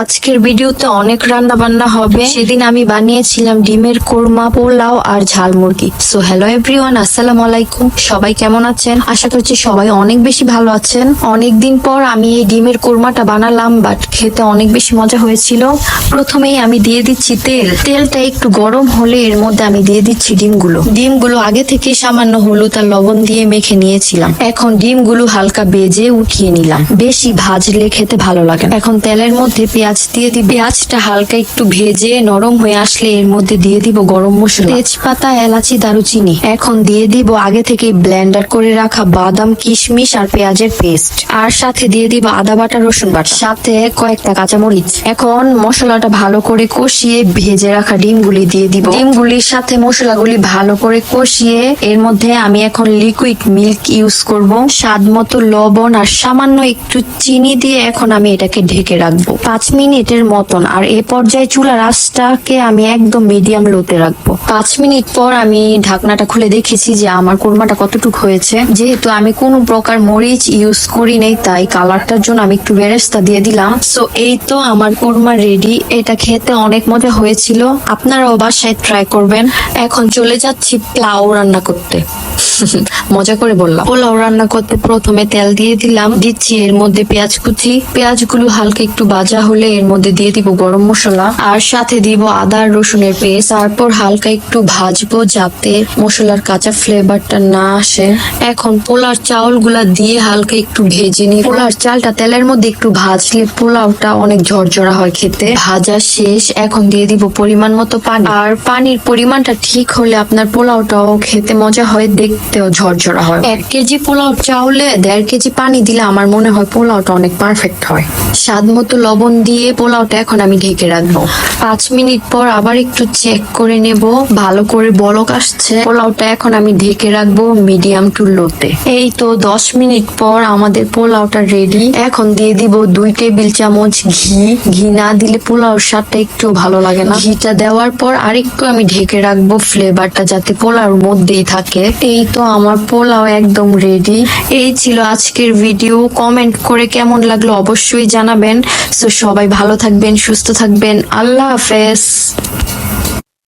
আজকের ভিডিওতে অনেক রান্না বান্না হবে। সেদিন আমি বানিয়েছিলাম ডিমের কোরমা, পোলাও আর ঝাল মুরগি। সো হ্যালো এভরিওয়ান আসসালামু আলাইকুম। সবাই কেমন আছেন? আশা করছি সবাই অনেক বেশি ভালো আছেন। অনেক দিন পর আমি এই ডিমের কোরমাটা বানালাম বাট খেতে অনেক বেশি মজা হয়েছিল। প্রথমেই আমি দিয়ে দিচ্ছি তেল। তেলটা একটু গরম হলে এর মধ্যে আমি দিয়ে দিচ্ছি ডিমগুলো। ডিমগুলো আগে থেকে সামান্য হলুদ আর লবণ দিয়ে মেখে নিয়েছিলাম। এখন ডিমগুলো হালকা বেজে উঠিয়ে নিলাম। বেশি ভাজলে খেতে ভালো লাগে। এখন তেলের মধ্যে পেঁয়াজ দিয়ে দিই পেঁয়াজটা হালকা একটু ভেজে নরম হয়ে আসলে এর মধ্যে দিয়ে দিব গরম মশলা। তেজপাতা, এলাচি, দারুচিনি। এখন দিয়ে দিব আগে থেকে ব্লেন্ডার করে রাখা বাদাম, কিশমিশ আর পেঁয়াজের পেস্ট আর সাথে দিয়ে দিব আদা বাটা, রসুন বাটা। সাথে কয়েকটা কাঁচামরিচ। এখন মশলাটা ভালো করে কষিয়ে ভেজে রাখা ডিমগুলি দিয়ে দিব। ডিমগুলির সাথে মশলাগুলি ভালো করে কষিয়ে এর মধ্যে আমি এখন লিকুইড মিল্ক ইউজ করব। স্বাদ মতো লবণ আর সামান্য একটু চিনি দিয়ে এখন আমি এটাকে ঢেকে রাখব। পাঁচ মিনিটের মতন। আর এ পর্যায়ে চুলার আঁচটাকে আমি একদম মিডিয়াম লোতে রাখব। পাঁচ মিনিট পর আমি ঢাকনাটা খুলে দেখেছি যে আমার কোরমাটা কতটুক হয়েছে। যেহেতু আমি কোনো প্রকার মরিচ ইউজ করি নাই, তাই কালারটার জন্য আমি একটু বেরেস্তা দিয়ে দিলাম। সো এই তো আমার কোরমা রেডি এটা খেতে অনেক মজা হয়েছিল। আপনারাও বাসায় ট্রাই করবেন। এখন চলে যাচ্ছি পোলাও রান্না করতে। মজা করে বললাম। পোলাও রান্না করতে প্রথমে তেল দিয়ে দিলাম। দিচ্ছি এর মধ্যে পেঁয়াজ কুচি। পেঁয়াজগুলো হালকা একটু ভাজা হলে এর মধ্যে দিয়ে দিব গরম মশলা। আর সাথে দিব আদা, রসুনের পেস্ট। তারপর হালকা একটু ভাজবো যাতে মশলার কাঁচা ফ্লেভারটা না আসে। এখন পোলার চাউলগুলা দিয়ে হালকা একটু ভেজে নিই পোলার চালটা তেলের মধ্যে একটু ভাজলে পোলাওটা অনেক ঝরঝরা হয় খেতে। ভাজা শেষ। এখন দিয়ে দিব পরিমাণ মতো পানি। আর পানির পরিমাণটা ঠিক হলে আপনার পোলাওটাও খেতে মজা হয়। দেখতেও ঝরঝরা হয়। এক কেজি পোলাও চাউলে দেড় কেজি পানি দিলে আমার মনে হয় পোলাওটা অনেক পারফেক্ট হয়। স্বাদ মতো লবণ দিয়ে পোলাওটা এখন আমি ঢেকে রাখব। পাঁচ মিনিট পর আবার একটু চেক করে নেব। ভালো করে বলক আসছে। পোলাওটা এখন আমি ঢেকে রাখব মিডিয়াম টু লোতে এই তো দশ মিনিট পর আমাদের পোলাওটা রেডি এখন দিয়ে দিব দুই টেবিল চামচ ঘি। ঘি না দিলে পোলাওর স্বাদটা একটু ভালো লাগে না। ঘিটা দেওয়ার পর আরেকটু আমি ঢেকে রাখব ফ্লেভারটা যাতে পোলাওর মধ্যেই থাকে। এই তো আমার পোলাও একদম রেডি এই ছিল আজকের ভিডিও কমেন্ট করে কেমন লাগল অবশ্যই জানাবেন। সো সবাই ভালো থাকবেন, সুস্থ থাকবেন। আল্লাহ হাফেজ।